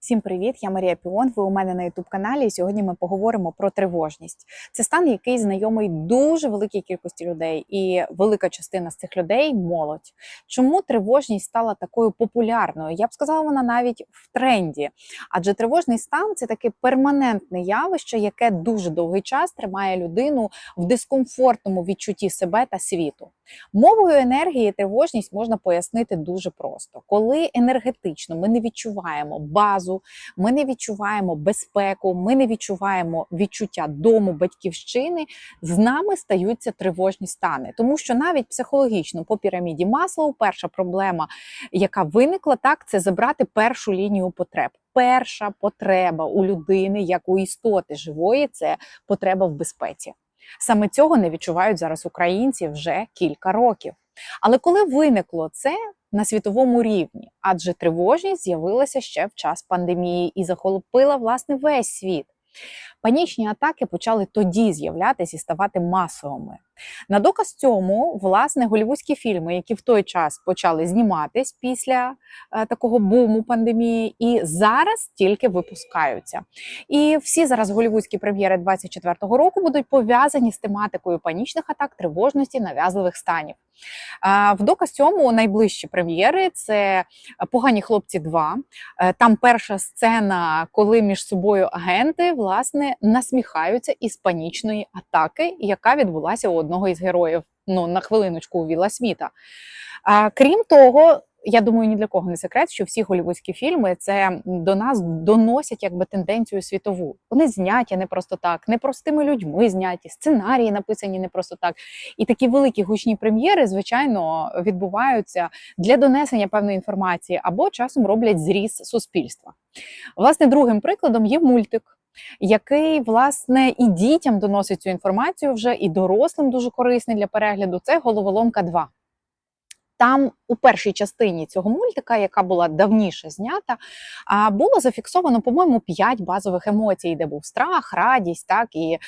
Всім привіт! Я Марія Піон. Ви у мене на youtube каналі. І сьогодні ми поговоримо про тривожність. Це стан, який знайомий дуже великій кількості людей, і велика частина з цих людей молодь. Чому тривожність стала такою популярною? Я б сказала, вона навіть в тренді. Адже тривожний стан це таке перманентне явище, яке дуже довгий час тримає людину в дискомфортному відчутті себе та світу. Мовою енергії тривожність можна пояснити дуже просто, коли енергетично ми не відчуваємо базу, ми не відчуваємо безпеку, ми не відчуваємо відчуття дому, батьківщини, з нами стаються тривожні стани. Тому що навіть психологічно по піраміді Маслоу перша проблема, яка виникла, так це забрати першу лінію потреб. Перша потреба у людини, як у істоти живої, це потреба в безпеці. Саме цього не відчувають зараз українці вже кілька років. Але коли виникло це на світовому рівні, адже тривожність з'явилася ще в час пандемії і захопила власне весь світ. Панічні атаки почали тоді з'являтися і ставати масовими. На доказ цьому, власне, голівудські фільми, які в той час почали зніматись після е, такого буму пандемії, і зараз тільки випускаються. І всі зараз голівудські прем'єри 24-го року будуть пов'язані з тематикою панічних атак, тривожності, нав'язливих станів. Е, в доказ цьому найближчі прем'єри це Погані хлопці 2». Е, Там перша сцена, коли між собою агенти власне насміхаються із панічної атаки, яка відбулася у із героїв. Ну на хвилиночку у Віла Сміта. А, крім того, я думаю, ні для кого не секрет, що всі голівудські фільми це до нас доносять якби тенденцію світову. Вони зняті не просто так, не простими людьми зняті, сценарії написані не просто так. І такі великі гучні прем'єри, звичайно, відбуваються для донесення певної інформації або часом роблять зріз суспільства. Власне, другим прикладом є мультик який власне і дітям доносить цю інформацію вже, і дорослим дуже корисний для перегляду. Це головоломка 2. Там у першій частині цього мультика, яка була давніше знята, було зафіксовано, по-моєму, п'ять базових емоцій, де був страх, радість. Так і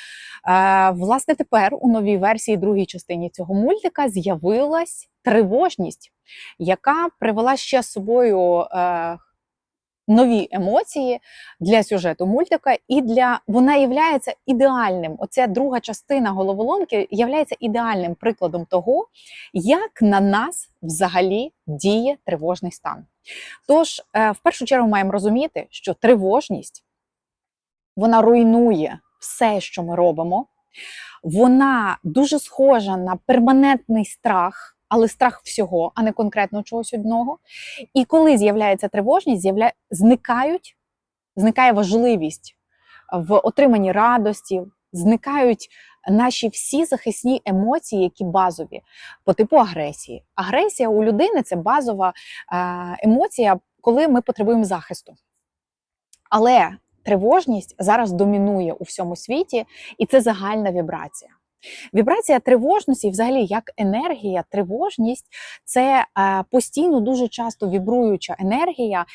е, власне тепер у новій версії, другій частині цього мультика, з'явилась тривожність, яка привела ще з собою. Е, нові емоції для сюжету мультика, і для вона є ідеальним. Оця друга частина головоломки є ідеальним прикладом того, як на нас взагалі діє тривожний стан. Тож, е, в першу чергу, маємо розуміти, що тривожність вона руйнує все, що ми робимо. Вона дуже схожа на перманентний страх але страх всього, а не конкретно чогось одного. І коли з'являється тривожність, з'явля... зникають, зникає важливість в отриманні радості, зникають наші всі захисні емоції, які базові по типу агресії. Агресія у людини це базова е, емоція, коли ми потребуємо захисту. Але тривожність зараз домінує у всьому світі, і це загальна вібрація. Вібрація тривожності, взагалі, як енергія, тривожність це е, постійно дуже часто вібруюча енергія,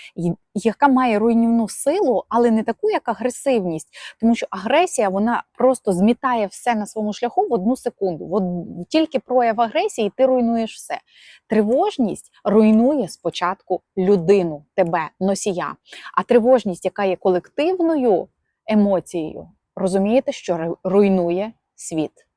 яка має руйнівну силу, але не таку, як агресивність, тому що агресія вона просто змітає все на своєму шляху в одну секунду. От тільки прояв агресії, ти руйнуєш все. Тривожність руйнує спочатку людину, тебе, носія. А тривожність, яка є колективною емоцією, розумієте, що руйнує світ.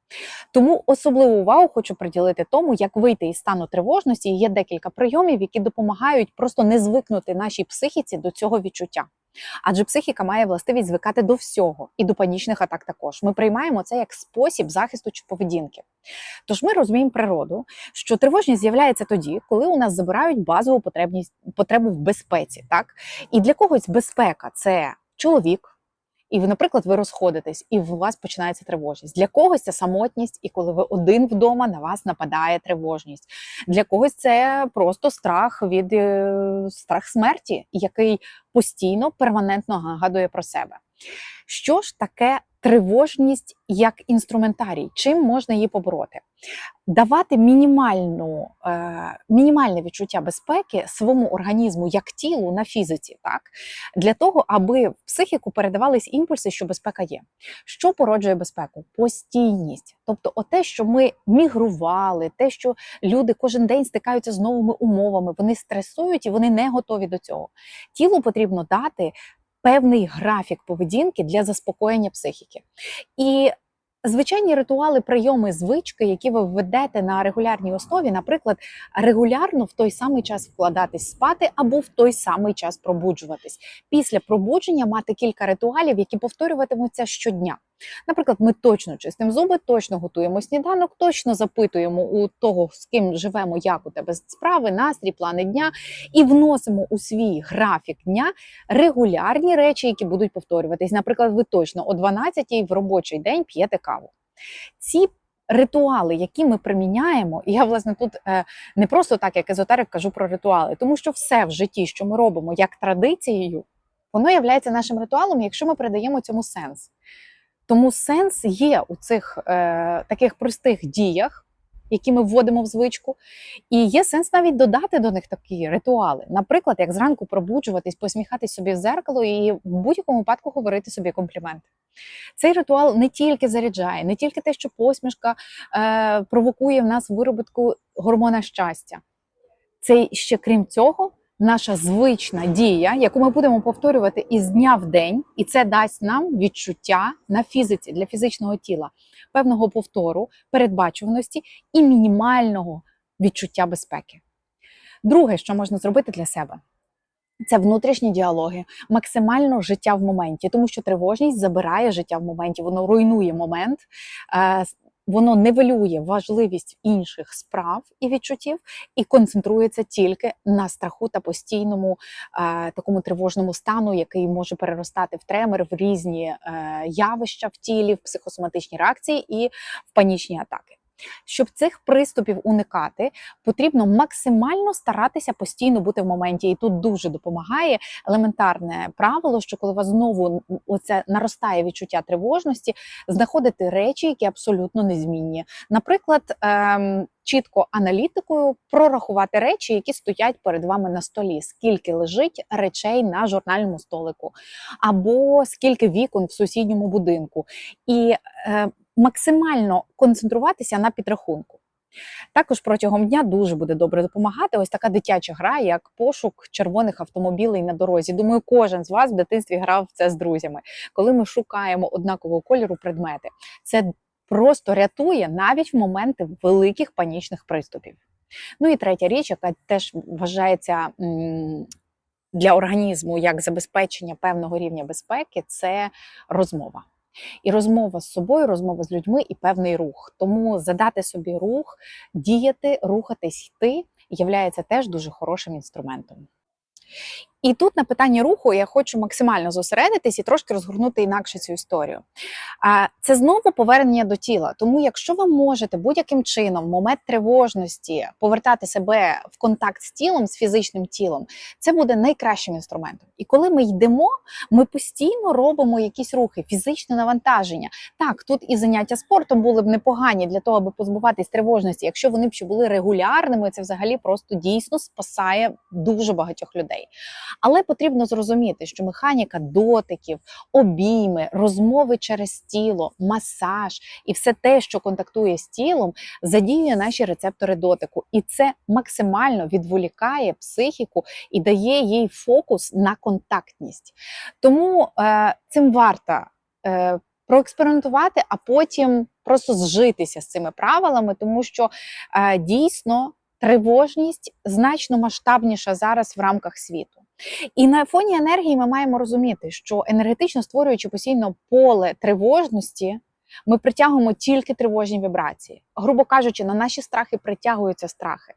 Тому особливу увагу хочу приділити тому, як вийти із стану тривожності. Є декілька прийомів, які допомагають просто не звикнути нашій психіці до цього відчуття. Адже психіка має властивість звикати до всього і до панічних атак також. Ми приймаємо це як спосіб захисту чи поведінки. Тож ми розуміємо природу, що тривожність з'являється тоді, коли у нас забирають базову потребність потребу в безпеці. Так? І для когось безпека це чоловік і наприклад, ви розходитесь, і у вас починається тривожність. Для когось це самотність, і коли ви один вдома, на вас нападає тривожність. Для когось це просто страх від е, страх смерті, який постійно перманентно нагадує про себе. Що ж таке тривожність як інструментарій. Чим можна її побороти? Давати мінімальну, е, мінімальне відчуття безпеки своєму організму як тілу на фізиці, так для того, аби в психіку передавались імпульси, що безпека є. Що породжує безпеку? Постійність. Тобто, те, що ми мігрували, те, що люди кожен день стикаються з новими умовами, вони стресують і вони не готові до цього. Тілу потрібно дати певний графік поведінки для заспокоєння психіки. І Звичайні ритуали, прийоми, звички, які ви введете на регулярній основі, наприклад, регулярно в той самий час вкладатись спати або в той самий час пробуджуватись. Після пробудження мати кілька ритуалів, які повторюватимуться щодня. Наприклад, ми точно чистимо зуби, точно готуємо сніданок, точно запитуємо у того, з ким живемо, як у тебе справи, настрій, плани дня, і вносимо у свій графік дня регулярні речі, які будуть повторюватись. Наприклад, ви точно о 12-й в робочий день п'єте каву. Ці Ритуали, які ми приміняємо, і я власне тут е, не просто так, як езотерик, кажу про ритуали, тому що все в житті, що ми робимо як традицією, воно є нашим ритуалом, якщо ми передаємо цьому сенс. Тому сенс є у цих е, таких простих діях, які ми вводимо в звичку, і є сенс навіть додати до них такі ритуали. Наприклад, як зранку пробуджуватись, посміхатись собі в зеркало і в будь-якому випадку говорити собі компліменти. Цей ритуал не тільки заряджає, не тільки те, що посмішка е, провокує в нас виробітку гормона щастя. Це ще крім цього наша звична дія, яку ми будемо повторювати із дня в день, і це дасть нам відчуття на фізиці для фізичного тіла, певного повтору, передбачуваності і мінімального відчуття безпеки. Друге, що можна зробити для себе. Це внутрішні діалоги, максимально життя в моменті, тому що тривожність забирає життя в моменті, воно руйнує момент, е, воно нивелює важливість інших справ і відчуттів і концентрується тільки на страху та постійному е, такому тривожному стану, який може переростати в тремор, в різні е, явища в тілі, в психосоматичні реакції і в панічні атаки. Щоб цих приступів уникати, потрібно максимально старатися постійно бути в моменті, і тут дуже допомагає елементарне правило, що коли у вас знову оце наростає відчуття тривожності, знаходити речі, які абсолютно незмінні. Наприклад, ем, чітко аналітикою прорахувати речі, які стоять перед вами на столі, скільки лежить речей на журнальному столику, або скільки вікон в сусідньому будинку. І е, максимально концентруватися на підрахунку. Також протягом дня дуже буде добре допомагати ось така дитяча гра, як пошук червоних автомобілей на дорозі. Думаю, кожен з вас в дитинстві грав в це з друзями, коли ми шукаємо однакового кольору предмети. Це просто рятує навіть в моменти великих панічних приступів. Ну і третя річ, яка теж вважається для організму як забезпечення певного рівня безпеки, це розмова. І розмова з собою, розмова з людьми і певний рух. Тому задати собі рух, діяти, рухатись, йти являється теж дуже хорошим інструментом. І тут на питанні руху я хочу максимально зосередитись і трошки розгорнути інакше цю історію. Це знову повернення до тіла. Тому, якщо ви можете будь-яким чином, в момент тривожності, повертати себе в контакт з тілом, з фізичним тілом, це буде найкращим інструментом. І коли ми йдемо, ми постійно робимо якісь рухи, фізичне навантаження. Так, тут і заняття спортом були б непогані для того, аби позбуватись тривожності. Якщо вони б ще були регулярними, це взагалі просто дійсно спасає дуже багатьох людей. Але потрібно зрозуміти, що механіка дотиків, обійми, розмови через тіло, масаж і все те, що контактує з тілом, задіює наші рецептори дотику, і це максимально відволікає психіку і дає їй фокус на контактність. Тому е, цим варто е, проекспериментувати, а потім просто зжитися з цими правилами, тому що е, дійсно тривожність значно масштабніша зараз в рамках світу. І на фоні енергії ми маємо розуміти, що енергетично створюючи постійно поле тривожності, ми притягуємо тільки тривожні вібрації. Грубо кажучи, на наші страхи притягуються страхи.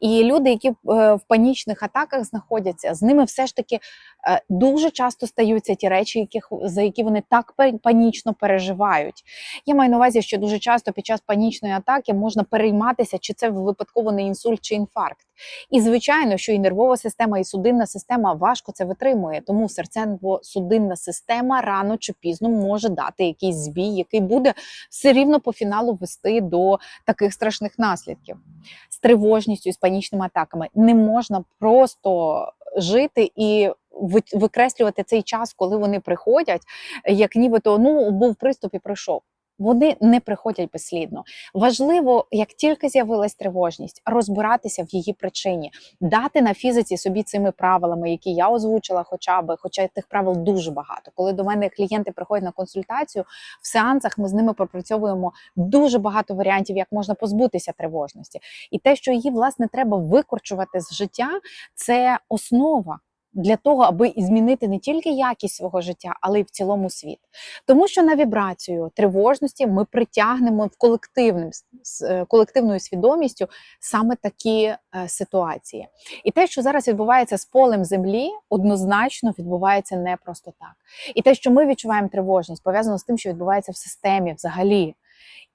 І люди, які е, в панічних атаках знаходяться, з ними все ж таки е, дуже часто стаються ті речі, яких, за які вони так панічно переживають. Я маю на увазі, що дуже часто під час панічної атаки можна перейматися, чи це випадково не інсульт чи інфаркт. І звичайно, що і нервова система, і судинна система важко це витримує. Тому серцево-судинна система рано чи пізно може дати якийсь збій, який буде все рівно по фіналу вести до таких страшних наслідків. З тривожністю з панічними атаками не можна просто жити і викреслювати цей час, коли вони приходять, як нібито ну був приступ і пройшов. Вони не приходять безслідно. Важливо, як тільки з'явилась тривожність, розбиратися в її причині, дати на фізиці собі цими правилами, які я озвучила, хоча би, хоча тих правил дуже багато. Коли до мене клієнти приходять на консультацію, в сеансах ми з ними пропрацьовуємо дуже багато варіантів, як можна позбутися тривожності. І те, що її власне треба викорчувати з життя, це основа. Для того, аби змінити не тільки якість свого життя, але й в цілому світ. Тому що на вібрацію тривожності ми притягнемо в колективним е, колективною свідомістю саме такі е, ситуації. І те, що зараз відбувається з полем землі, однозначно відбувається не просто так. І те, що ми відчуваємо тривожність, пов'язано з тим, що відбувається в системі взагалі.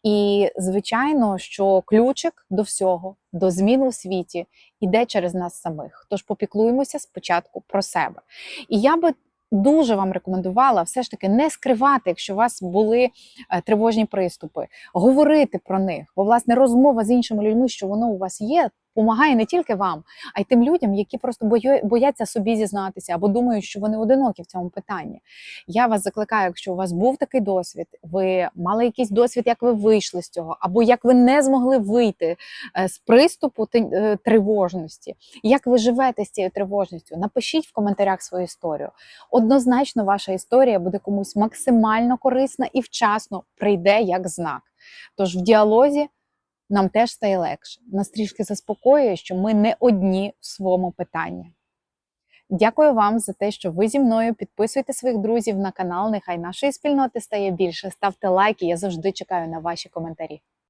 І звичайно, що ключик до всього, до змін у світі, іде через нас самих. Тож попіклуємося спочатку про себе. І я би дуже вам рекомендувала все ж таки не скривати, якщо у вас були е, тривожні приступи, говорити про них. Бо власне розмова з іншими людьми, що воно у вас є. Помагає не тільки вам, а й тим людям, які просто бояться собі зізнатися або думають, що вони одинокі в цьому питанні. Я вас закликаю, якщо у вас був такий досвід, ви мали якийсь досвід, як ви вийшли з цього, або як ви не змогли вийти е, з приступу е, тривожності, як ви живете з цією тривожністю, напишіть в коментарях свою історію. Однозначно, ваша історія буде комусь максимально корисна і вчасно прийде як знак. Тож в діалозі нам теж стає легше. Нас трішки заспокоює, що ми не одні в своєму питанні. Дякую вам за те, що ви зі мною підписуйте своїх друзів на канал. Нехай нашої спільноти стає більше. Ставте лайки. Я завжди чекаю на ваші коментарі.